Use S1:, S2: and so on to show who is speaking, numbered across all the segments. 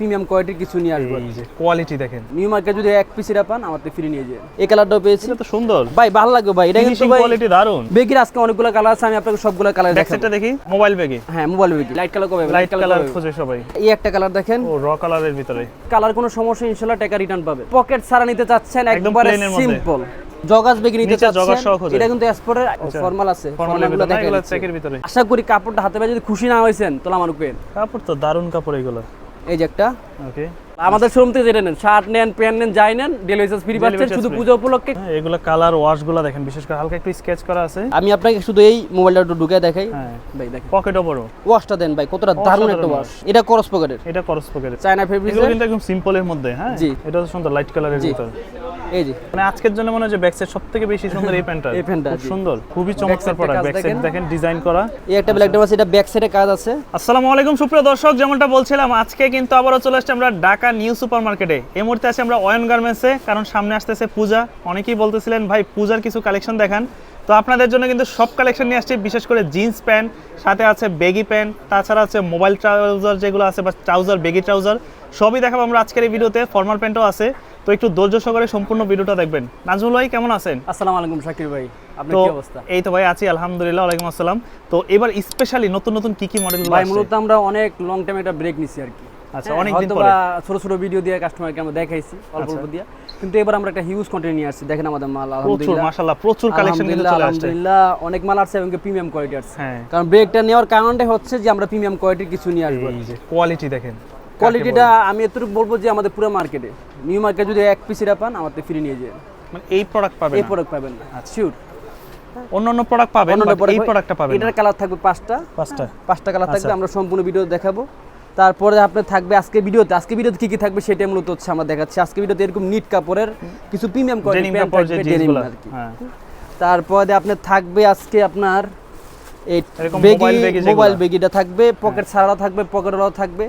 S1: Premium কোয়ালিটির কিছু নিয়ে আসব।
S2: কোয়ালিটি দেখেন।
S1: নিউ মার্কেট যদি এক পিস এটা পান আমার তো ফ্রি নিয়ে যান এই কালারটাও পেয়েছি।
S2: এটা তো সুন্দর।
S1: ভাই ভালো লাগবে ভাই। এটা কিন্তু ভাই
S2: কোয়ালিটি দারুণ
S1: বেগির আজকে অনেকগুলো কালার আছে আমি আপনাকে সবগুলো কালার দেখাবো।
S2: সাইডটা দেখি? মোবাইল ব্যাগে
S1: হ্যাঁ মোবাইল বেগি লাইট কালার কবে
S2: লাইট কালার খোঁজে সবাই।
S1: এই একটা কালার দেখেন।
S2: ও র কালারের ভিতরে।
S1: কালার কোনো সমস্যা ইনশাআল্লাহ টাকা রিটার্ন পাবে। পকেট ছাড়া নিতে চাচ্ছেন
S2: একদম
S1: একবারে। সিম্পল জগাস বেগি নিতে চাচ্ছেন। এটা কিন্তু এসপোর্টের ফর্মাল আছে। ফর্মালগুলো
S2: ভিতরে।
S1: দেখেন
S2: চেকের ভিতরে।
S1: আশা করি কাপড়টা হাতে পেয়ে যদি খুশি না হয়েছেন তাহলে আমার
S2: কাপড় তো দারুণ কাপড় এগুলো।
S1: এই যে একটা।
S2: ওকে
S1: আমাদের শোরুম থেকে যেটা নেন শার্ট নেন প্যান্ট নেন যাই নেন ডেলিভারি চার্জ ফ্রি পাচ্ছেন শুধু। পূজা উপলক্ষে।
S2: এগুলো কালার ওয়াশগুলো দেখেন বিশেষ করে হালকা একটু স্কেচ করা আছে।
S1: আমি আপনাকে শুধু এই মোবাইলটা একটু ঢুকে দেখাই।
S2: হ্যাঁ
S1: ভাই দেখেন।
S2: পকেটও বড়।
S1: ওয়াশটা দেন ভাই কতটা দারুণ একটা ওয়াশ এটা করস পকেটের
S2: এটা করস পকেটে
S1: চায়না ফেব্রিক
S2: এগুলো কিন্তু একদম সিম্পলের মধ্যে হ্যাঁ?
S1: জি।
S2: এটা তো সুন্দর লাইট কালারের। ভিতর।
S1: এই যে।
S2: মানে আজকের জন্য মনে হয় যে ব্যাক সাইড সবথেকে বেশি সুন্দর এই প্যান্টটা।
S1: এই প্যান্টটা,
S2: খুব সুন্দর খুবই চমৎকার প্রোডাক্ট ব্যাক সাইড
S1: দেখেন।
S2: ডিজাইন করা।
S1: এই একটা ব্ল্যাক আছে এটা ব্যাক সাইডে কাজ আছে।
S2: আসসালামু আলাইকুম সুপ্রিয় দর্শক যেমনটা বলছিলাম আজকে কিন্তু আবারও চলে আসছে আমরা ঢাকা নিউ সুপার মার্কেটে এই মুহূর্তে আছি আমরা অয়ন গার্মেন্টসে কারণ সামনে আসতেছে পূজা। অনেকেই বলতেছিলেন ভাই পূজার কিছু কালেকশন দেখান। তো আপনাদের জন্য কিন্তু সব কালেকশন নিয়ে আসছি বিশেষ করে জিন্স প্যান্ট সাথে আছে বেগি প্যান্ট তাছাড়া আছে মোবাইল ট্রাউজার যেগুলো আছে বা ট্রাউজার বেগি ট্রাউজার সবই দেখাবো আমরা আজকের এই ভিডিওতে ফর্মাল প্যান্টও আছে। তো একটু ধৈর্য সহকারে সম্পূর্ণ ভিডিওটা দেখবেন। নাজমুল ভাই কেমন আছেন?
S1: আসসালামু আলাইকুম শাকির ভাই।
S2: তো
S1: অবস্থা?
S2: এই তো ভাই আছি আলহামদুলিল্লাহ ওয়ালাইকুম আসসালাম। তো এবার স্পেশালি নতুন নতুন কি কি মডেল
S1: ভাই মূলত আমরা অনেক লং টাইম একটা ব্রেক নিছি আর কি।
S2: আচ্ছা,
S1: হ্যাঁ,
S2: অনেকদিন
S1: হয়তো
S2: পরে।
S1: ছোট ছোট ভিডিও দিয়ে কাস্টমারকে আমরা দেখাইছি অল্প অল্প দিয়ে। কিন্তু এবার আমরা একটা হিউজ কন্টেন্ট নিয়ে আসছি। দেখেন আমাদের মাল
S2: প্রচুর মাশাআল্লাহ প্রচুর কালেকশন কিন্তু চলে আসছে।
S1: আলহামদুলিল্লাহ অনেক মাল আসছে এবং প্রিমিয়াম কোয়ালিটি আসছে।
S2: হ্যাঁ।
S1: কারণ ব্রেকটা নেওয়ার কারণটাই হচ্ছে যে আমরা প্রিমিয়াম কোয়ালিটির কিছু নিয়ে আসব।
S2: কোয়ালিটি দেখেন
S1: কোয়ালিটিটা আমি এতটুকু বলব যে আমাদের পুরো মার্কেটে নিউ মার্কেট যদি এক পিস এটা পান আমার তো ফ্রি নিয়ে যায়।
S2: মানে এই প্রোডাক্ট পাবেন
S1: এই প্রোডাক্ট পাবেন না শিওর
S2: অন্য অন্য প্রোডাক্ট পাবেন এই প্রোডাক্টটা পাবেন
S1: এটার কালার থাকবে পাঁচটা।
S2: পাঁচটা।
S1: পাঁচটা কালার থাকবে
S2: আচ্ছা।
S1: আমরা সম্পূর্ণ ভিডিও দেখাবো। তারপরে আপনার থাকবে আজকে ভিডিওতে। আজকে ভিডিওতে কি কি থাকবে সেটা মূলত হচ্ছে আমরা দেখাচ্ছি। আজকে ভিডিওতে এরকম নিট কাপড়ের কিছু প্রিমিয়াম কোয়ালিটি
S2: জিন্সগুলো।
S1: আর কি।
S2: হ্যাঁ।
S1: তারপরে আপনার থাকবে আজকে আপনার এই বেগি। মোবাইল বেগিটা থাকবে পকেট ছাড়াও থাকবে পকেটওয়ালাও থাকবে।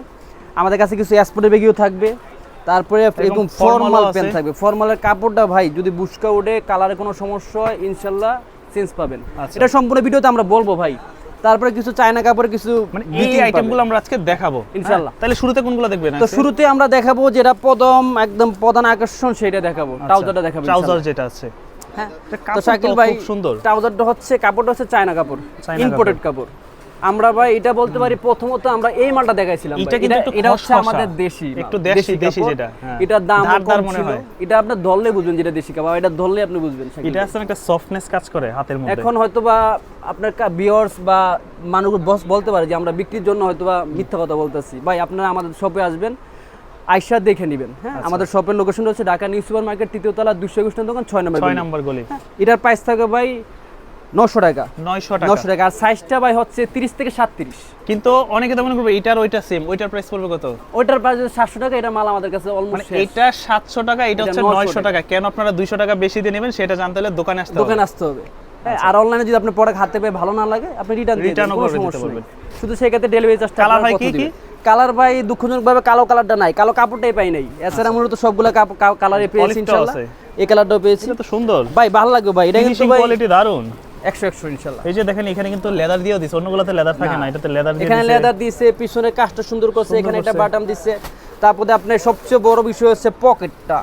S1: আমাদের কাছে কিছু স্পোর্টের বেগিও থাকবে। তারপরে এরকম ফর্মাল প্যান্ট থাকবে। ফর্মালের কাপড়টা ভাই যদি বুসকা উঠে কালারে কোনো সমস্যা হয় ইনশাল্লাহ চেঞ্জ পাবেন।
S2: আচ্ছা।
S1: এটা সম্পূর্ণ ভিডিওতে আমরা বলব ভাই। তারপরে কিছু চায়না কাপড় কিছু
S2: মানে এই আইটেমগুলো আমরা আজকে দেখাবো।
S1: ইনশাআল্লাহ।
S2: হ্যাঁ, তাহলে শুরুতে কোনগুলো দেখবেন
S1: তো শুরুতে আমরা দেখাবো যেটা প্রথম একদম প্রধান আকর্ষণ সেটা দেখাবো ট্রাউজারটা দেখাবো
S2: ট্রাউজার যেটা আছে।
S1: হ্যাঁ তো শাকিল ভাই
S2: খুব সুন্দর।
S1: ট্রাউজারটা হচ্ছে কাপড়টা হচ্ছে চায়না কাপড় ইম্পোর্টেড কাপড়। আমরা ভাই এটা বলতে পারি প্রথমত আমরা এই মালটা দেখাইছিলাম।
S2: এটা কিন্তু
S1: এটা- হচ্ছে আমাদের দেশি
S2: একটু দেশি, দেশি যেটা, হ্যাঁ।
S1: এটার দাম কম
S2: মনে
S1: ছিল
S2: হয়।
S1: এটা আপনি ধরলে বুঝবেন যেটা দেশি কাপড় এটা ধরলে আপনি বুঝবেন
S2: এটা। আছে একটা সফটনেস কাজ করে হাতের মধ্যে
S1: এখন হয়তো বা আপনার বিয়ার্স বা মানুষ বস বলতে পারে যে আমরা বিক্রির জন্য হয়তো বা মিথ্যা কথা বলতেছি ভাই আপনারা আমাদের শপে আসবেন আইসা দেখে নেবেন হ্যাঁ
S2: আচ্ছা।
S1: আমাদের শপের লোকেশন হচ্ছে ঢাকা নিউ সুপার মার্কেট তৃতীয় তলা দুশো একুশ দোকান ছয় নম্বর
S2: ছয়। নাম্বার গলি
S1: হ্যাঁ, এটার প্রাইস থাকবে ভাই নশো টাকা।
S2: নয়শো টাকা।
S1: নশো টাকা। আর সাইজটা ভাই হচ্ছে তিরিশ থেকে সাতত্রিশ।
S2: কিন্তু অনেকে তো মনে করবে এটার ওইটা সেম ওইটার প্রাইস পড়বে কত?
S1: ওইটার প্রাইস সাতশো টাকা এটা মাল আমাদের কাছে
S2: মানে
S1: অলমোস্ট
S2: এটা সাতশো টাকা এটা হচ্ছে
S1: 900
S2: নয়শো টাকা। কেন আপনারা টাকা বেশি দিয়ে নেবেন সেটা জানতে হলে দোকানে আসতে হবে।
S1: দোকানে আসতে হবে। হ্যাঁ আর অনলাইনে যদি আপনি প্রোডাক্ট হাতে পেয়ে ভালো না লাগে আপনি রিটার্ন
S2: করে দিতে পারবেন।
S1: শুধু সেই ক্ষেত্রে ডেলিভারি চার্জটা
S2: Colour ভাই কি কি?
S1: কালার ভাই দুঃখজনকভাবে কালো কালারটা নাই। কালো কাপড়টাই পাই নাই। এছাড়া মূলত সবগুলো কালারে পেয়েছি ইনশাআল্লাহ। এই কালারটাও পেয়েছি।
S2: তো সুন্দর।
S1: ভাই ভালো লাগবে ভাই। এটা কিন্তু
S2: কোয়ালিটি দারুণ
S1: একশো একশো ইনশাল্লাহ।
S2: এই যে দেখেন এখানে কিন্তু লেদার দিয়েও দিছে অন্যগুলোতে লেদার থাকে না। এটাতে লেদার
S1: এখানে লেদার দিছে পিছনে কাজটা সুন্দর করছে এখানে একটা বাটাম দিছে। তারপরে আপনার সবচেয়ে বড় বিষয় হচ্ছে পকেটটা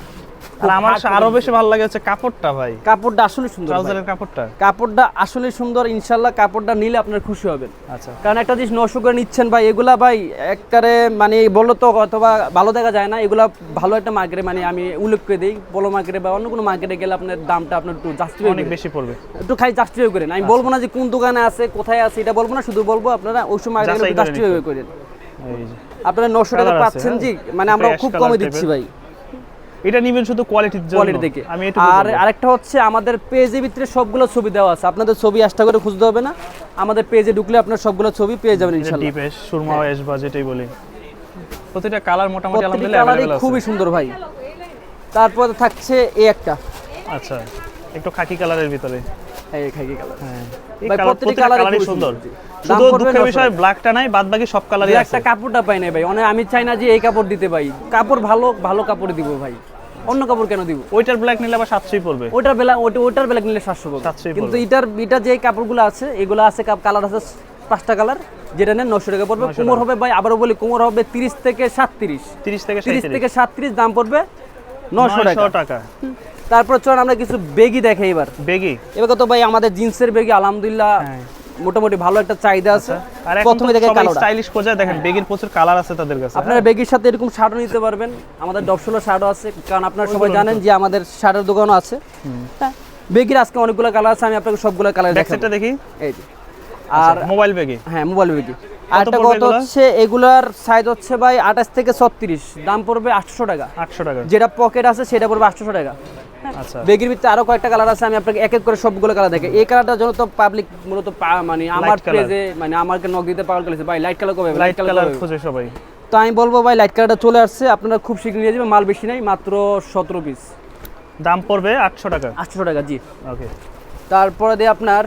S2: আমার আরও বেশি ভালো লাগে হচ্ছে কাপড়টা ভাই।
S1: কাপড়টা আসলে সুন্দর
S2: ট্রাউজারের কাপড়টা?
S1: কাপড়টা আসলে সুন্দর ইনশাল্লাহ কাপড়টা নিলে আপনার খুশি হবেন।
S2: আচ্ছা।
S1: কারণ একটা জিনিস নশো করে নিচ্ছেন ভাই এগুলা ভাই একবারে মানে বলল তো অথবা ভালো দেখা যায় না এগুলা ভালো একটা মার্কেটে মানে আমি উল্লেখ করে দিই বলো মার্কেটে বা অন্য কোনো মার্কেটে গেলে আপনার দামটা আপনার একটু জাস্টিফাই
S2: অনেক বেশি পড়বে।
S1: একটু খালি জাস্টিফাই করেন। আমি বলব না যে কোন দোকানে আছে কোথায় আছে এটা বলব না শুধু বলব আপনারা ওই সময় জাস্টিফাই করেন। আপনারা নশো টাকা পাচ্ছেন
S2: হ্যাঁ?
S1: জি মানে আমরা খুব কমে দিচ্ছি ভাই।
S2: এটা নিবেন শুধু কোয়ালিটির জন্য।
S1: কোয়ালিটি দেখে।
S2: আমি
S1: আর আরেকটা হচ্ছে আমাদের পেজের ভিতরে সবগুলো ছবি দেওয়া আছে। আপনাদের ছবি আশটা করে খুঁজতে হবে না। আমাদের পেজে ঢুকলে আপনার সবগুলো ছবি পেয়ে যাবেন ইনশাল্লাহ।
S2: ডিপ এস সুরমা এস বা যেটাই বলি। প্রতিটা কালার মোটামুটি আলহামদুলিল্লাহ
S1: খুবই সুন্দর ভাই। তারপর থাকছে এই একটা।
S2: আচ্ছা একটু খাকি কালারের ভিতরে।
S1: এই খাকি কালার
S2: হ্যাঁ। এই
S1: ভাই,
S2: কালার
S1: প্রত্যেকটি
S2: প্রতিটা
S1: colour-ই
S2: কালারই সুন্দর
S1: সুন্দর। দাম
S2: শুধু দুঃখের বিষয় ব্ল্যাকটা নাই বাদ বাকি সব কালারই আছে।
S1: একটা কাপড়টা পাই না ভাই। অনেক আমি চাই না যে এই কাপড় দিতে ভাই। কাপড় ভালো ভালো কাপড় দিব ভাই। অন্য কাপড় কেন দিব?
S2: ওইটার ব্ল্যাক নিলে আবার সাতশোই পড়বে।
S1: ওটার বেলা ওটা ওটার বেলা নিলে সাতশো
S2: 700
S1: কিন্তু
S2: পড়বে।
S1: এটার এটা যে কাপড়গুলো আছে এগুলো আছে কালার আছে পাঁচটা কালার যেটা নেন নশো টাকা পড়বে।
S2: 900
S1: কোমর হবে ভাই আবারও বলি কোমর হবে তিরিশ থেকে সাতত্রিশ।
S2: 30 থেকে
S1: তিরিশ থেকে সাতত্রিশ দাম পড়বে নশো টাকা।
S2: 900
S1: তারপর চল আমরা কিছু বেগি দেখাই এবার।
S2: বেগি?
S1: এবার তো ভাই আমাদের জিন্সের বেগি আলহামদুলিল্লাহ।
S2: হ্যাঁ।
S1: মোটামুটি ভালো একটা চাহিদা আছে।
S2: আর
S1: প্রথমে দেখে কালোটা।
S2: স্টাইলিশ খোঁজা দেখেন বেগির প্রচুর কালার আছে তাদের কাছে।
S1: আপনারা বেগির সাথে এরকম শার্টও নিতে পারবেন। আমাদের ডপসোলো শার্টও আছে কারণ আপনারা সবাই জানেন যে আমাদের শার্টের দোকানও আছে। হ্যাঁ বেগির আজকে অনেকগুলো কালার আছে আমি আপনাকে সবগুলো কালার দেখাবো।
S2: সাইডটা দেখি।
S1: এই যে আর
S2: মোবাইল বেগি।
S1: হ্যাঁ মোবাইল বেগি। আর একটা
S2: পড়বে
S1: কত হচ্ছে এগুলার সাইজ হচ্ছে ভাই আঠাশ থেকে ছত্রিশ। দাম পড়বে আটশো টাকা।
S2: 800 টাকা।
S1: যেটা পকেট আছে সেটা পড়বে আটশো টাকা।
S2: আচ্ছা
S1: বেগির ভিতরে আরও কয়েকটা কালার আছে আমি আপনাকে এক এক করে সবগুলো কালার দেখে এই কালারটার জন্য তো পাবলিক মূলত মানে আমার। পেজে মানে আমাকে নক দিতে করেছে। ভাই লাইট কালার কবে
S2: লাইট কালার খোঁজে সবাই।
S1: তো আমি বলব ভাই লাইট কালারটা চলে আসছে। আপনারা খুব শীঘ্র নিয়ে যাবেন মাল বেশি নাই মাত্র সতেরো পিস
S2: দাম পড়বে 800 টাকা।
S1: আটশো টাকা জি।
S2: ওকে
S1: তারপরে দিয়ে আপনার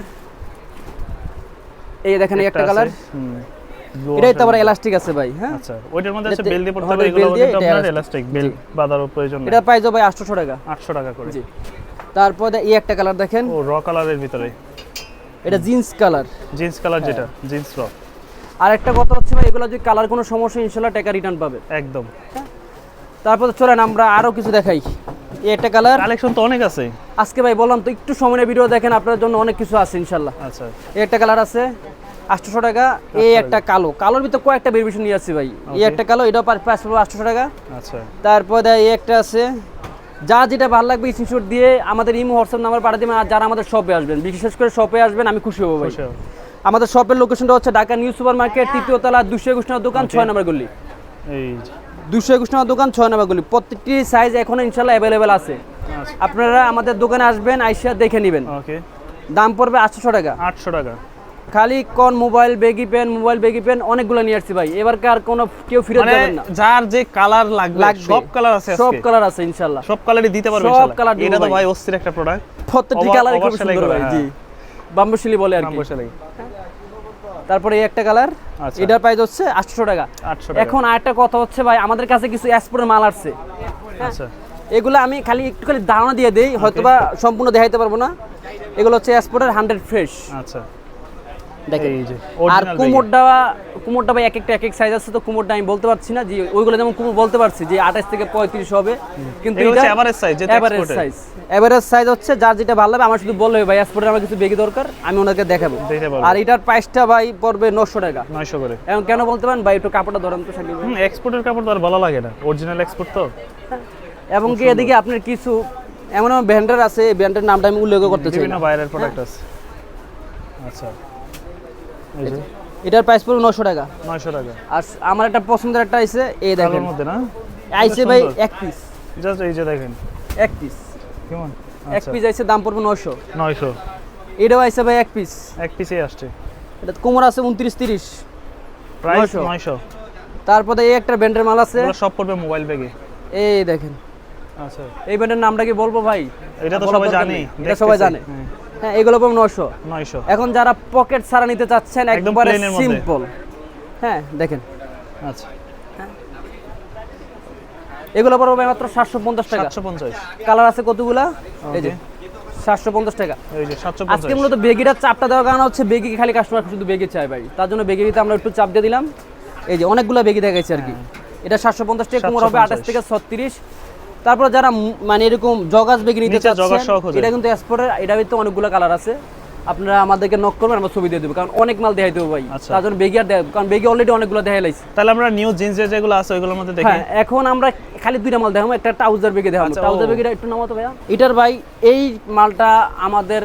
S1: এই দেখেন একটা কালার এটাই তো আবার এলাস্টিক আছে ভাই হ্যাঁ?
S2: আচ্ছা ওইটার মধ্যে আছে বেল দিয়ে পড়তে হবে এগুলো কিন্তু
S1: এটা
S2: আপনার। এলাস্টিক বেল বাঁধারও প্রয়োজন
S1: এটা পাইছো ভাই আটশোশো টাকা।
S2: 800 টাকা করে।
S1: জি। তারপরে এই একটা কালার দেখেন।
S2: ও র কালারের ভিতরে।
S1: এটা জিন্স কালার
S2: জিন্স কালার
S1: হ্যাঁ।
S2: যেটা জিন্স র
S1: আর একটা কথা হচ্ছে ভাই এগুলো যদি কালার কোনো সমস্যা ইনশাল্লাহ টাকা রিটার্ন পাবে।
S2: একদম।
S1: তারপর চলেন আমরা আরও কিছু দেখাই। এই একটা কালার
S2: কালেকশন তো অনেক আছে।
S1: আজকে ভাই বললাম তো একটু সময় ভিডিও দেখেন আপনার জন্য অনেক কিছু আছে ইনশাল্লাহ
S2: আচ্ছা।
S1: এই একটা কালার আছে। আটশোশো টাকা। এই একটা কালো। কালোর ভিতরে কয়েকটা ভেরিয়েশন নিয়ে আসছি ভাই। এই একটা কালো এটাও পাঁচ পড়বে আটশোশো টাকা।
S2: আচ্ছা।
S1: তারপর এই একটা আছে। যা যেটা ভালো লাগবে স্ক্রিনশট দিয়ে আমাদের ইমো হোয়াটসঅ্যাপ নাম্বার পাঠিয়ে দেবেন। আর যারা আমাদের শপে আসবেন বিশেষ করে শপে আসবেন আমি খুশি হব ভাই। আমাদের শপের লোকেশনটা হচ্ছে ঢাকা নিউ সুপার মার্কেট তৃতীয় তলা দুশো একুশ নম্বর দোকান ছয় নম্বর গলি।
S2: এই
S1: দুশো একুশ নম্বর দোকান ছয় নম্বর গলি। প্রত্যেকটি সাইজ এখন ইনশাল্লাহ অ্যাভেলেবেল আছে।
S2: আচ্ছা।
S1: আপনারা আমাদের দোকানে আসবেন আইসা দেখে নেবেন।
S2: ওকে
S1: দাম পড়বে আটশো টাকা।
S2: 800 টাকা।
S1: খালি কোন mobile baggy pant mobile baggy pant অনেকগুলো নিয়ে আসছি ভাই। এবারকার কোনো কেউ ফিরে
S2: মানে
S1: যাবেন না।
S2: যার যে কালার লাগবে। সব কালার আছে
S1: সব কালার আছে ইনশাল্লাহ।
S2: সব কালারই দিতে পারবে
S1: সব
S2: ইনশাআল্লাহ। এটা তো
S1: ভাই।
S2: অস্থির একটা প্রোডাক্ট
S1: প্রত্যেকটি
S2: অবা-
S1: কালার খুব সুন্দর ভাই জি।
S2: হ্যাঁ।
S1: বাম্বুশিলি বলে আর কি।
S2: বসে
S1: তারপরে এই একটা কালার। এটার প্রাইস হচ্ছে আটশো টাকা।
S2: 800 টাকা।
S1: এখন আরেকটা কথা হচ্ছে ভাই আমাদের কাছে কিছু এক্সপোর্টের মাল আসছে।
S2: আচ্ছা।
S1: এগুলো আমি খালি একটু খালি ধারণা দিয়ে দেই হয়তোবা সম্পূর্ণ দেখাইতে পারব না। এগুলো হচ্ছে এক্সপোর্টের হান্ড্রেড ফ্রেশ
S2: আচ্ছা।
S1: দেখেন আর। কুমোরটা কুমোরটা ভাই এক একটা এক এক সাইজ আছে তো কুমোরটা আমি বলতে পারছি না যে ওইগুলো যেমন কুমোর বলতে পারছি যে আঠাশ থেকে পঁয়ত্রিশ হবে কিন্তু
S2: size, যেটা
S1: এভারেজ সাইজ এভারেজ সাইজ হচ্ছে যার যেটা ভালো লাগবে আমার শুধু বললে ভাই এক্সপোর্টের আমার কিছু বেগি দরকার আমি ওনাকে দেখাবো। আর এটার প্রাইসটা ভাই পড়বে নশো টাকা।
S2: 900 করে।
S1: এখন কেন বলতে পারেন ভাই একটু কাপড়টা ধরেন তো সাকিব
S2: এক্সপোর্টের কাপড় তো আর ভালো লাগে না অরিজিনাল এক্সপোর্ট তো।
S1: এবং কি এদিকে আপনার কিছু এমন এমন ব্র্যান্ডের আছে এই ব্র্যান্ডের নামটা আমি উল্লেখ করতে চাই
S2: বিভিন্ন বাইরের প্রোডাক্ট আছে। আচ্ছা।
S1: এটার প্রাইস পড়বে নশো টাকা।
S2: 900 টাকা।
S1: আর আমার একটা পছন্দের একটা আইছে এই দেখেন।
S2: মধ্যে না?
S1: আইছে ভাই এক পিস
S2: জাস্ট এই যে দেখেন।
S1: এক পিস
S2: কেমন?
S1: এক
S2: আচ্ছা।
S1: পিস আইছে দাম পড়বে নশো
S2: 900
S1: এটাও আইছে ভাই এক পিস
S2: এক পিসেই আসছে।
S1: এটা কোমর আছে উনত্রিশ তিরিশ।
S2: প্রাইস
S1: 900
S2: 900
S1: তারপরে এই একটা ব্র্যান্ডের মাল আছে।
S2: সব পড়বে মোবাইল ব্যাগে
S1: এই দেখেন।
S2: আচ্ছা।
S1: এই ব্র্যান্ডের নামটা কি বলব ভাই?
S2: এটা তো সবাই জানে।
S1: এটা সবাই জানে। হ্যাঁ এগুলো পড়বে নশো
S2: 900
S1: এখন যারা পকেট ছাড়া নিতে চাচ্ছেন একবারে। সিম্পল হ্যাঁ দেখেন।
S2: আচ্ছা।
S1: এগুলো পড়বে মাত্র সাতশো পঞ্চাশ টাকা।
S2: 750
S1: কালার আছে কতগুলা? এই যে
S2: Okay.
S1: সাতশো পঞ্চাশ টাকা।
S2: এই যে
S1: আজকে মূলত বেগিটার চাপটা দেওয়ার কারণ হচ্ছে বেগি খালি কাস্টমার শুধু বেগি চাই ভাই। তার জন্য বেগিতে আমরা একটু চাপ দিয়ে দিলাম। এই যে অনেকগুলো বেগি দেখাইছে আর কি। এটা সাতশো পঞ্চাশ টাকা কোমর হবে
S2: 750
S1: আঠাশ থেকে ছত্রিশ। তারপর যারা মানে এরকম জগাস বেগি নিতে চাচ্ছেন এটা কিন্তু এক্সপোর্টের এটা কিন্তু অনেকগুলো কালার আছে। আপনারা আমাদেরকে নক করবেন আমরা ছবি দিয়ে দেবো। কারণ অনেক মাল দেখাই দেবো ভাই।
S2: আচ্ছা।
S1: তার জন্য বেগি আর কারণ বেগি অলরেডি অনেকগুলো দেখাই লাইছে।
S2: তাহলে আমরা নিউ জিন্স যেগুলো আছে ওইগুলোর মধ্যে দেখি।
S1: হ্যাঁ এখন আমরা খালি দুইটা মাল দেখাবো একটা ট্রাউজার বেগে দেখাবো।
S2: আচ্ছা,
S1: ট্রাউজার
S2: ও।
S1: বেগেটা একটু নামাতো ভাইয়া। এটার ভাই এই মালটা আমাদের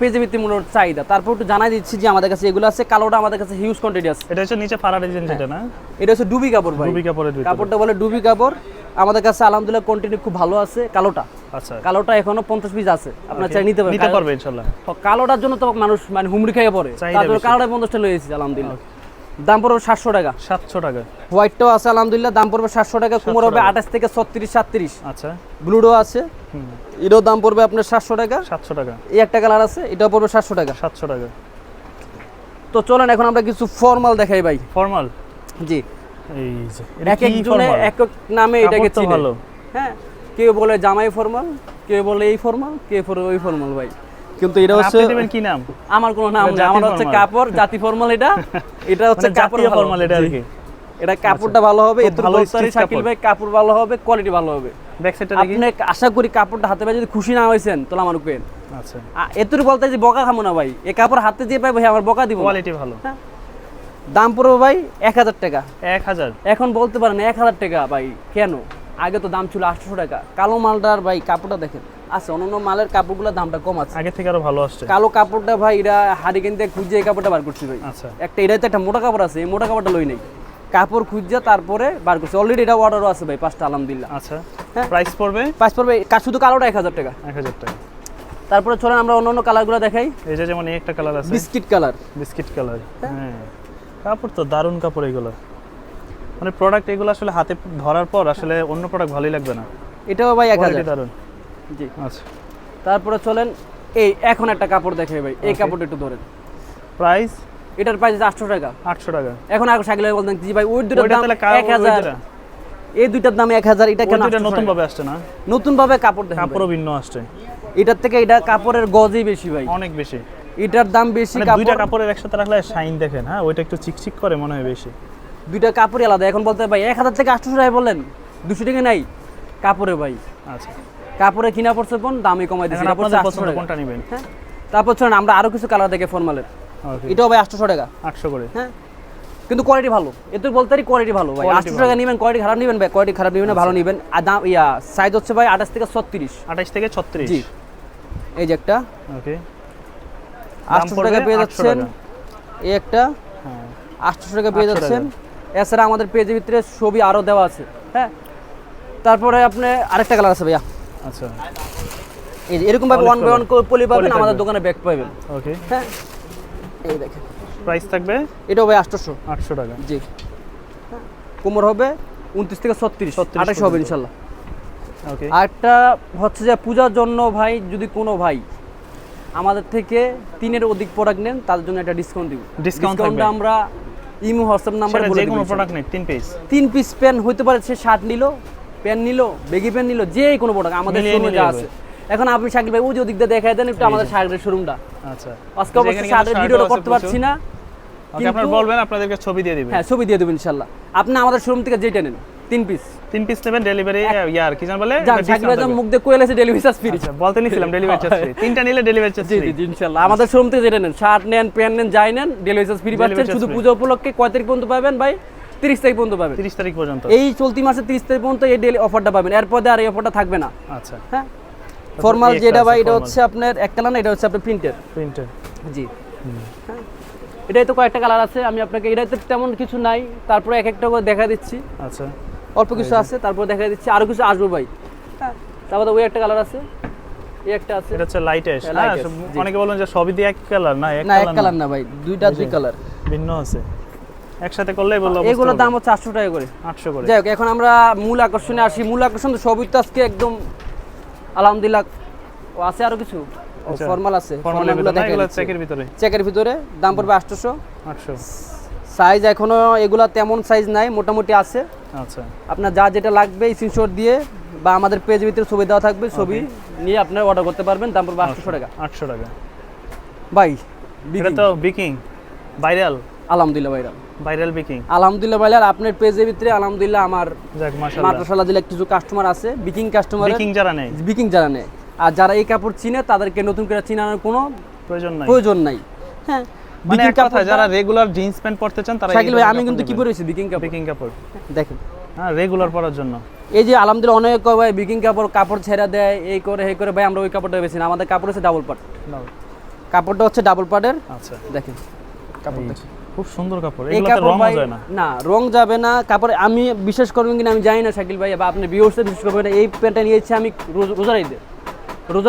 S1: পেজে ভিত্তি মূলত চাহিদা। তারপর একটু জানাই দিচ্ছি যে আমাদের কাছে এগুলো আছে কালোটা আমাদের কাছে হিউজ কোয়ান্টিটি আছে।
S2: এটা হচ্ছে নিচে ফারা ডিজাইন যেটা না?
S1: এটা হচ্ছে ডুবি কাপড় ভাই।
S2: রুবি কাপড়ের
S1: কাপড়টা বলে ডুবি কাপড়। আমাদের কাছে আলহামদুলিল্লাহ কন্টিনিউ খুব ভালো আছে। কালোটা।
S2: আচ্ছা।
S1: কালোটা এখনও পঞ্চাশ পিস আছে। আপনার চাই নিতে পারবেন
S2: নিতে পারবে ইনশাআল্লাহ
S1: কালো- কালোটার জন্য তো মানুষ মানে হুমড়ি খাইয়ে পড়ে। তারপর কালোটা পঞ্চাশটা লয়ে এসেছি আলহামদুলিল্লাহ। দাম পড়বে সাতশো টাকা।
S2: 700 টাকা।
S1: হোয়াইটটাও আছে আলহামদুলিল্লাহ। দাম পড়বে সাতশো টাকা। কুমোর হবে। আঠাশ থেকে ছত্রিশ সাতত্রিশ।
S2: আচ্ছা।
S1: ব্লুডো আছে।
S2: হুম।
S1: এটাও দাম পড়বে আপনার সাতশো টাকা।
S2: 700 টাকা।
S1: এই একটা কালার আছে এটাও পড়বে সাতশো টাকা।
S2: 700 টাকা।
S1: তো চলেন এখন আমরা কিছু ফর্মাল দেখাই ভাই।
S2: ফর্মাল
S1: জি।
S2: এই যে এটা
S1: এক একজনে এক এক নামে এটাকে চিনে। হ্যাঁ কেউ বলে জামাই ফর্মাল কেউ বলে এই ফর্মাল কেউ বলে ওই ফর্মাল ভাই। কিন্তু এটা হচ্ছে
S2: আপনি কি নাম?
S1: আমার কোনো নাম না আমার হচ্ছে কাপড় জাতি ফর্মাল এটা। এটা হচ্ছে
S2: মানে
S1: কাপড়।
S2: ফরমাল এটা আর কি।
S1: এটা কাপড়টা ভালো হবে এত শাকিল। ভাই কাপড় ভালো হবে কোয়ালিটি ভালো হবে।
S2: ব্যাক সাইডটা দেখি।
S1: আপনি আশা করি কাপড়টা হাতে পায়ে যদি খুশি না হয়েছেন তাহলে আমার পেন
S2: আচ্ছা।
S1: এতটুকু বলতে যে বকা খামো না ভাই। এই কাপড় হাতে দিয়ে পাই ভাই আমার বকা দিব।
S2: কোয়ালিটি ভালো।
S1: দাম পড়বে ভাই এক হাজার টাকা।
S2: এক হাজার?
S1: এখন বলতে পারেন এক হাজার টাকা ভাই কেন? আগে তো দাম ছিল আটশো টাকা। কালো মালটার ভাই কাপড়টা দেখেন। আচ্ছা অন্য মালের কাপড়গুলোর দামটা কম আছে।
S2: আগে থেকে আরও ভালো আসছে।
S1: কালো কাপড়টা ভাই এরা হারিকেন দিয়ে খুঁজে এই কাপড়টা বার করছি ভাই।
S2: আচ্ছা।
S1: একটা এটাতে একটা মোটা কাপড় আছে এই মোটা কাপড়টা লই নেই। কাপড় খুঁজে তারপরে বার করছি। অলরেডি এটা অর্ডারও আছে ভাই পাঁচটা আলহামদুলিল্লাহ।
S2: আচ্ছা।
S1: হ্যাঁ।
S2: প্রাইস পড়বে?
S1: পাঁচ পড়বে শুধু কালোটা এক হাজার টাকা।
S2: এক হাজার টাকা।
S1: তারপরে চলেন আমরা অন্য অন্য কালারগুলো দেখাই।
S2: এই যে যেমন এই একটা কালার আছে।
S1: বিস্কিট কালার
S2: বিস্কিট কালার হ্যাঁ। কাপড় তো দারুণ কাপড় এগুলো। মানে প্রোডাক্ট এগুলো আসলে হাতে ধরার পর আসলে অন্য প্রোডাক্ট ভালোই লাগবে না।
S1: এটাও ভাই এক হাজার।
S2: দারুণ।
S1: জি।
S2: আচ্ছা।
S1: তারপরে চলেন এই এখন একটা কাপড় দেখে ভাই এই. কাপড়টা একটু ধরেন।
S2: প্রাইস
S1: এটার প্রাইস আটশো টাকা।
S2: আটশো টাকা।
S1: এখন আর সাইকেল বলতেন জি ভাই ওই দুটার
S2: ওইটা
S1: দাম এক হাজার।
S2: দুটা?
S1: এই দুইটার দাম এক হাজার এটা কেন
S2: দুইটা
S1: 800
S2: নতুন ভাবে আসছে না?
S1: নতুন ভাবে কাপড় দেখেন
S2: কাপড়ও ভিন্ন আসছে।
S1: এটার থেকে এটা কাপড়ের গজই বেশি ভাই।
S2: অনেক বেশি।
S1: এটার দাম বেশি
S2: মানে দুইটা কাপড়ের একসাথে রাখলে শাইন দেখেন হ্যাঁ? ওইটা একটু চিকচিক করে মনে হয় বেশি।
S1: দুইটা কাপড়ই আলাদা। এখন বলতে ভাই এক হাজার থেকে আটশো টাকা বললেন। দুশো টাকা নাই কাপড়ে ভাই।
S2: আচ্ছা।
S1: কাপড়ে কিনা পড়ছে কোন দামে কমাই দিচ্ছে
S2: আপনাদের পছন্দ কোনটা নেবেন?
S1: হ্যাঁ? তারপর চলেন আমরা আরও কিছু কালার দেখে ফর্মালের এটাও ভাই আটশো টাকা।
S2: আটশো করে।
S1: হ্যাঁ? কিন্তু কোয়ালিটি ভালো। এত বলতে পারি কোয়ালিটি ভালো ভাই। আটশো টাকা নেবেন কোয়ালিটি খারাপ নেবেন ভাই? কোয়ালিটি খারাপ নেবেন ভালো নেবেন। আর দাম ইয়া সাইজ হচ্ছে ভাই আঠাশ থেকে ছত্রিশ।
S2: আঠাশ থেকে ছত্রিশ।
S1: জি। এই যে একটা।
S2: ওকে
S1: আটশো টাকা পেয়ে যাচ্ছেন। এই একটা
S2: হ্যাঁ
S1: আটশো টাকা পেয়ে যাচ্ছেন। এছাড়া আমাদের পেজের ভিতরে ছবি আরও দেওয়া আছে হ্যাঁ। তারপরে আপনি আরেকটা কালার আছে ভাইয়া।
S2: আচ্ছা।
S1: এই এরকম ভাবে ওয়ান বাই ওয়ান পলি পাবেন আমাদের দোকানে ব্যাগ পাবেন।
S2: ওকে
S1: হ্যাঁ। এই দেখেন।
S2: প্রাইস থাকবে?
S1: এটাও ভাই আটশোশো।
S2: আটশো টাকা।
S1: জি। হ্যাঁ, কোমর হবে উনত্রিশ থেকে ছত্রিশ।
S2: 36
S1: আঠাশ হবে। ইনশাল্লাহ।
S2: ওকে
S1: আরেকটা হচ্ছে যে পূজার জন্য ভাই যদি কোনো ভাই আমাদের থেকে তিনের অধিক প্রোডাক্ট নেন তাদের জন্য একটা ডিসকাউন্ট দিব। ডিসকাউন্টটা আমরা ইমো হোয়াটসঅ্যাপ নাম্বারে বলে
S2: কোনো প্রোডাক্ট নেই তিন পিস
S1: তিন পিস প্যান হইতে পারে সে শার্ট নিল প্যান নিল বেগি প্যান নিল যে কোনো প্রোডাক্ট আমাদের শোরুমে যা আছে। এখন আপনি শাকিল ভাই ওই যে ওদিক দিয়ে দেখাই দেন একটু আমাদের। শার্টের শোরুমটা
S2: আচ্ছা।
S1: আজকে অবশ্যই শার্টের ভিডিওটা করতে পারছি না
S2: আপনারা বলবেন আপনাদেরকে ছবি দিয়ে দিবেন।
S1: হ্যাঁ ছবি দিয়ে দেবেন ইনশাল্লাহ। আপনি আমাদের শোরুম থেকে যেটা নেন তিন পিস
S2: তিন পিস নেবেন ডেলিভারি ইয়ার কি জান বলে
S1: কোয়েল আছে ডেলিভারি চার্জ ফ্রি
S2: আচ্ছা বলতে নিছিলাম ডেলিভারি চার্জ ফ্রি তিনটা নিলে ডেলিভারি চার্জ ফ্রি
S1: জি জি আমাদের শোরুম থেকে যেটা নেন শার্ট নেন প্যান্ট নেন যাই নেন ডেলিভারি চার্জ ফ্রি পাচ্ছেন। শুধু। পূজা উপলক্ষে কয় তারিখ পর্যন্ত পাবেন ভাই? তিরিশ তারিখ পর্যন্ত পাবেন।
S2: 30 তারিখ পর্যন্ত।
S1: এই চলতি তিরিশ তারিখ পর্যন্ত এই ডেলি অফারটা পাবেন। এরপর আর এই অফারটা থাকবে না।
S2: আচ্ছা।
S1: হ্যাঁ? ফর্মাল যেটা ভাই এটা হচ্ছে আপনার এক কালার না এটা হচ্ছে আপনার প্রিন্টের
S2: প্রিন্টেড
S1: জি। হ্যাঁ? এটাই তো কয়েকটা কালার আছে। আমি আপনাকে এটাতে তেমন কিছু নাই। তারপরে এক একটা করে দেখা দিচ্ছি।
S2: আচ্ছা।
S1: অল্প কিছু আছে তারপর দেখা দিচ্ছি আরও কিছু আসবে ভাই। তারপর ওই একটা কালার আছে এই একটা আছে।
S2: এটা হচ্ছে লাইট অ্যাশ
S1: হ্যাঁ, light ash, জি।
S2: অনেকে বলেন যে সবই দিয়ে এক কালার না এক কালার
S1: কালার না। ভাই দুইটা দুই কালার
S2: ভিন্ন আছে। একসাথে করলেই বলল
S1: এগুলোর দাম হচ্ছে আটশো টাকা করে।
S2: 800 করে।
S1: যাই হোক এখন আমরা মূল আকর্ষণে আসি। মূল আকর্ষণ তো সবই তো আজকে একদম আলহামদুলিল্লাহ ও আছে আরও কিছু?
S2: আচ্ছা।
S1: ফর্মাল আছে। ফর্মালগুলো
S2: ভিতরে
S1: দেখা
S2: চেকের ভিতরে।
S1: চেকের ভিতরে দাম পড়বে আটশোশো।
S2: 800
S1: সাইজ এখনও এগুলা তেমন সাইজ নাই মোটামুটি আছে।
S2: আচ্ছা।
S1: আপনার যা যেটা লাগবে স্ক্রিনশট দিয়ে বা আমাদের পেজ ভিতরে ছবি দেওয়া থাকবে ছবি নিয়ে আপনার অর্ডার করতে পারবেন দাম পড়বে আটশোশো টাকা।
S2: 800 টাকা।
S1: ভাই
S2: এটা তো বিকিং ভাইরাল
S1: আলহামদুলিল্লাহ ভাইরা
S2: ভাইরাল বিকিং
S1: আলহামদুলিল্লাহ ভাইরা আপনার পেজের ভিতরে আলহামদুলিল্লাহ আমার মাদ্রাসালা দিলে কিছু কাস্টমার আছে বিকিং কাস্টমার
S2: বিকিং যারা নেই
S1: বিকিং যারা নেয়। আর যারা এই কাপড় চিনে তাদেরকে নতুন করে চিনানোর কোনো
S2: প্রয়োজন নাই।
S1: প্রয়োজন নাই। হ্যাঁ
S2: মানে এক কথা যারা রেগুলার জিন্স প্যান্ট পরতে চান তারা
S1: শাকিল ভাই আমি কিন্তু কি পরেছি বিকিং কাপড়।
S2: বিকিং কাপড়।
S1: দেখেন।
S2: হ্যাঁ রেগুলার পরার জন্য।
S1: এই যে আলহামদুলিল্লাহ অনেক ভাই বিকিং কাপড় কাপড় ছেড়া দেয় এই করে এই করে ভাই আমরা ওই কাপড়টা না। আমাদের কাপড় হচ্ছে ডাবল পাট কাপড়টা হচ্ছে ডাবল পাটের
S2: আচ্ছা।
S1: দেখেন কাপড়টা
S2: খুব সুন্দর কাপড়। এগুলোতে রং যায় না।
S1: না রং যাবে না। কাপড় আমি বিশ্বাস করবেন কিনা আমি জানি না শাকিল ভাই বা আপনি করবেন এই প্যান্টটা নিয়েছি আমি রোজ- ঈদে।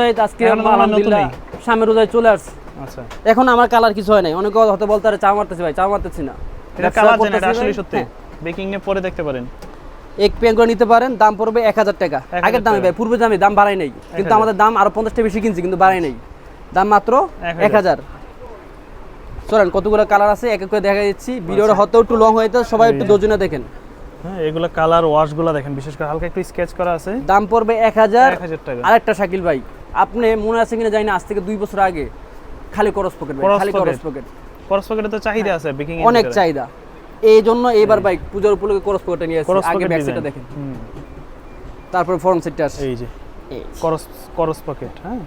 S1: ঈদ আজকে আলহামদুলিল্লাহ সামনে রোজায় চলে আসছে।
S2: আচ্ছা।
S1: এখন আমার কালার কিছু হয় নাই। অনেকে হয়তো বলতে চা মারতেছি ভাই চা মারতেছি না।
S2: এটা কালার এটা আসলে সত্যি। বেকিং নিয়ে পরে দেখতে পারেন।
S1: এক করে নিতে পারেন দাম পড়বে এক হাজার টাকা। আগের দামে ভাই দামে দাম বাড়াই নাই। কিন্তু আমাদের দাম আরও পঞ্চাশটা বেশি কিনছি কিন্তু বাড়াই নাই। দাম মাত্র এক হাজার। চলেন কতগুলো কালার আছে? এক এক করে দেখা দিচ্ছি। ভিডিওটা হয়তো একটু লং হয়ে সবাই একটু দোজনে দেখেন।
S2: হ্যাঁ এগুলো কালার ওয়াশগুলো দেখেন। বিশেষ করে হালকা একটু স্কেচ করা আছে।
S1: দাম পড়বে এক হাজার।
S2: এক হাজার টাকা।
S1: আরেকটা শাকিল ভাই আপনি মনে আছে কিনা জানি না আজ থেকে দুই বছর আগে খালি করস পকেট খালি। করস পকেট
S2: করস পকেটে তো চাহিদা আছে বেকিং
S1: অনেক চাহিদা। এই জন্য এবার বাইক পূজার উপলক্ষে করস পকেটটা নিয়ে আসছি আগে ব্যাক সাইডটা দেখেন। তারপর ফ্রন্ট সাইডটা আসে
S2: এই যে করস করস পকেট হ্যাঁ?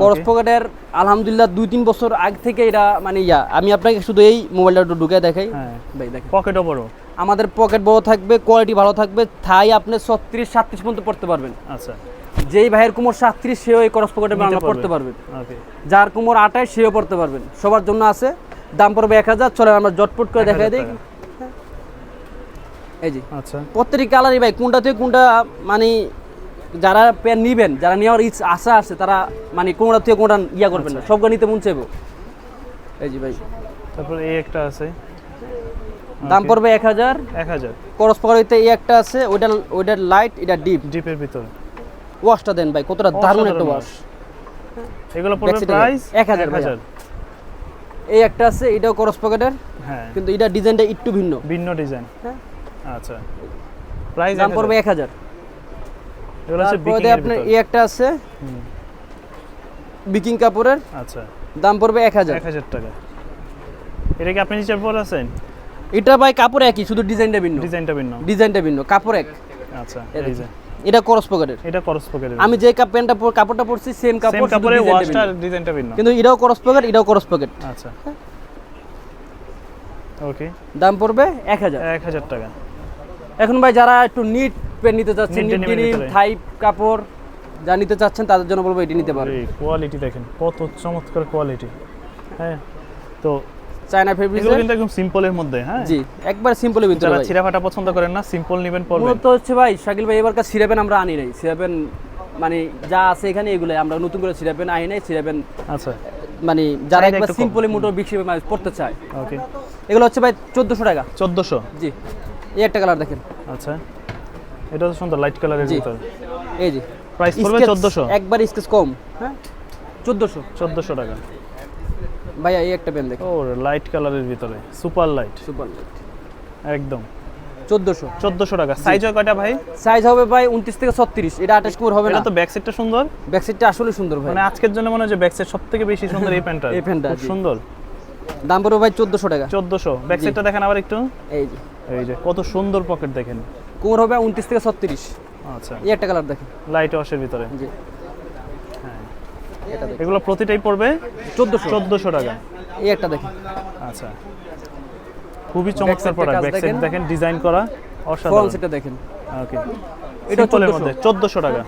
S1: করস. পকেটের আলহামদুলিল্লাহ দুই তিন বছর আগ থেকে এটা মানে ইয়া আমি আপনাকে শুধু এই মোবাইলটা একটু ঢুকে দেখাই।
S2: হ্যাঁ।
S1: ভাই দেখেন।
S2: পকেটও বড়।
S1: আমাদের পকেট বড় থাকবে কোয়ালিটি ভালো থাকবে থাই আপনি ছত্রিশ সাতত্রিশ পর্যন্ত পড়তে পারবেন।
S2: আচ্ছা।
S1: যেই ভাইয়ের কুমোর সাতত্রিশ সেও এই করস পকেটে বাংলা পড়তে পারবেন যার কুমোর আটায় সেও পড়তে পারবেন সবার জন্য আছে। দাম পড়বে এক হাজার। চলে আমরা জটপট করে
S2: হাজার
S1: দিই। এই জি
S2: আচ্ছা।
S1: প্রত্যেকটি কালারই ভাই কোনটা থেকে কোনটা মানে যারা প্যান নিবেন যারা নেওয়ার ইচ্ছা আশা আছে তারা মানে কোনটা থেকে কোনটা ইয়া করবেন
S2: আচ্ছা।
S1: না সবগুলো নিতে মন চাইব। এই জি ভাই।
S2: তারপর এই একটা আছে।
S1: দাম পড়বে এক হাজার।
S2: এক হাজার।
S1: করস পকেটে এই একটা আছে। ওইটা ওইটার লাইট এটা ডিপ
S2: ডিপের ভিতরে।
S1: ওয়াশটা দেন ভাই কতটা দারুণ একটা ওয়াশ।
S2: এগুলো পড়বে প্রাইস
S1: এক হাজার ভাইয়া। এই একটা আছে এটাও করস পকেটের
S2: হ্যাঁ।
S1: কিন্তু এটা ডিজাইনটা একটু ভিন্ন।
S2: ভিন্ন ডিজাইন।
S1: হ্যাঁ।
S2: আচ্ছা। প্রাইস
S1: দাম পড়বে এক হাজার।
S2: এগুলো হচ্ছে
S1: তারপরে
S2: বিকিং এর
S1: আপনার এই একটা আছে বিকিং কাপড়ের
S2: আচ্ছা।
S1: দাম পড়বে এক হাজার।
S2: এক হাজার টাকা। এটা কি আপনি নিচে পরে আছেন?
S1: এটা ভাই কাপড় একই শুধু ডিজাইনটা ভিন্ন।
S2: ডিজাইনটা ভিন্ন।
S1: ডিজাইনটা ভিন্ন কাপড় এক।
S2: আচ্ছা
S1: এই
S2: যে।
S1: এটা করস পকেটের
S2: এটা করস পকেটের
S1: আমি যে কাপ প্যান্টটা পর- কাপড়টা পরছি সেম
S2: সেম
S1: কাপড় শুধু
S2: কাপড়ের ওয়াশটা ডিজাইনটা ভিন্ন।
S1: কিন্তু এটাও করস পকেট এটাও করস পকেট
S2: আচ্ছা। ওকে
S1: দাম পড়বে এক হাজার।
S2: এক হাজার টাকা।
S1: এখন ভাই যারা একটু নিট প্যান্ট নিতে চাচ্ছেন ডিনিম। থাই কাপড় যা নিতে চাচ্ছেন তাদের জন্য বলব এটি নিতে পারবে
S2: কোয়ালিটি দেখেন কত চমৎকার কোয়ালিটি হ্যাঁ তো
S1: চায়না ফেব্রিক্স
S2: এগুলো কিন্তু একদম সিম্পলের মধ্যে হ্যাঁ?
S1: জি একবার সিম্পলের ভিতরে
S2: যারা
S1: ভাই।
S2: ফাটা পছন্দ করেন না সিম্পল নেবেন পরবেন।
S1: মূলত হচ্ছে ভাই শাকিল ভাই এবারকার সিরাপেন আমরা আনি নাই। সিরাপেন মানে যা আছে এখানে এগুলো আমরা নতুন করে সিরাপেন আনি নাই সিরাপেন
S2: আচ্ছা।
S1: মানে যারা একবার সিম্পলি মোটর বিক্রি মানে পড়তে চায়।
S2: ওকে।
S1: এগুলো হচ্ছে ভাই চোদ্দোশো টাকা।
S2: চোদ্দোশো?
S1: জি। এই একটা কালার দেখেন।
S2: আচ্ছা। এটা তো সুন্দর লাইট কালারের
S1: জি।
S2: ভিতর।
S1: এই যে।
S2: প্রাইস পড়বে
S1: Sketch
S2: চোদ্দোশো?
S1: একবার স্কেচ কম হ্যাঁ? চোদ্দোশো।
S2: চোদ্দোশো টাকা।
S1: ভাইয়া এই একটা পেন দেখেন।
S2: ও লাইট কালারের ভিতরে সুপার লাইট
S1: সুপার
S2: একদম।
S1: চোদ্দোশো।
S2: চোদ্দোশো টাকা। সাইজ হয় কয়টা ভাই?
S1: সাইজ হবে ভাই উনত্রিশ থেকে ছত্রিশ। এটা আঠাশ কুমার হবে না।
S2: এটা তো ব্যাক সাইডটা সুন্দর।
S1: ব্যাক সাইডটা আসলে সুন্দর ভাই।
S2: মানে আজকের জন্য মনে হয় যে ব্যাক সাইড সব থেকে বেশি সুন্দর এই প্যান্টটা
S1: এই প্যান্টটা,
S2: সুন্দর।
S1: দাম পড়বে ভাই চোদ্দোশো টাকা।
S2: চোদ্দোশো। ব্যাক সাইডটা দেখেন আবার একটু।
S1: এই যে।
S2: এই যে কত সুন্দর পকেট দেখেন।
S1: কুমার হবে উনত্রিশ থেকে ছত্রিশ।
S2: আচ্ছা।
S1: এই একটা কালার দেখেন।
S2: লাইট ওয়াশের ভিতরে।
S1: জি। এটা
S2: এগুলো প্রতিটাই পড়বে
S1: চোদ্দোশো
S2: চোদ্দোশো টাকা।
S1: এই একটা দেখেন
S2: আচ্ছা। খুবই চমৎকার প্রোডাক্ট ব্যাক সাইড
S1: দেখেন।
S2: ডিজাইন করা অসাধারণ।
S1: সেটটা দেখেন।
S2: ওকে
S1: এটা
S2: এটা চলের
S1: 1400
S2: মধ্যে চোদ্দোশো টাকা।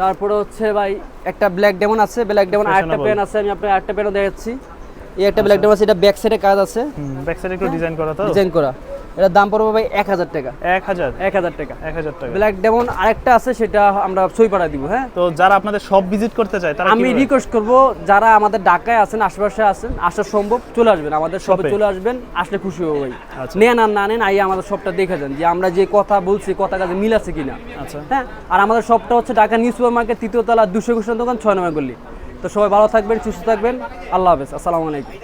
S1: তারপরে হচ্ছে ভাই একটা ব্ল্যাক ডেমন আছে। ব্ল্যাক ডেমন আরেকটা পেন আছে আমি আপনাকে আরেকটা পেনও দেখাচ্ছি। এই একটা ব্ল্যাক ডেমন আছে এটা ব্যাক সাইডে কাজ আছে।
S2: ব্যাক সাইডে একটু ডিজাইন করা তো?
S1: ডিজাইন করা। এটার দাম পড়বে ভাই এক হাজার টাকা।
S2: এক হাজার?
S1: এক হাজার টাকা।
S2: এক হাজার টাকা।
S1: ব্ল্যাক ডেমন আরেকটা আছে সেটা আমরা সই পাঠা দিব হ্যাঁ?
S2: তো যারা আপনাদের সব ভিজিট করতে চায় তারা
S1: আমি রিকোয়েস্ট করব যারা আমাদের ঢাকায় আছেন আশেপাশে আছেন আসা সম্ভব চলে আসবেন। আমাদের শপে চলে আসবেন আসলে খুশি হব ভাই।
S2: আচ্ছা।
S1: নেন আর না নেন আই আমাদের শপটা দেখে যান যে আমরা যে কথা বলছি কথা কাজে মিল আছে কিনা।
S2: আচ্ছা।
S1: হ্যাঁ? আর আমাদের শপটা হচ্ছে ঢাকা নিউ সুপার মার্কেট তৃতীয় তলা দুশো দোকান ছয় নম্বর গল্লি তো সবাই ভালো থাকবেন সুস্থ থাকবেন। আল্লাহ হাফেজ আসসালামু আলাইকুম।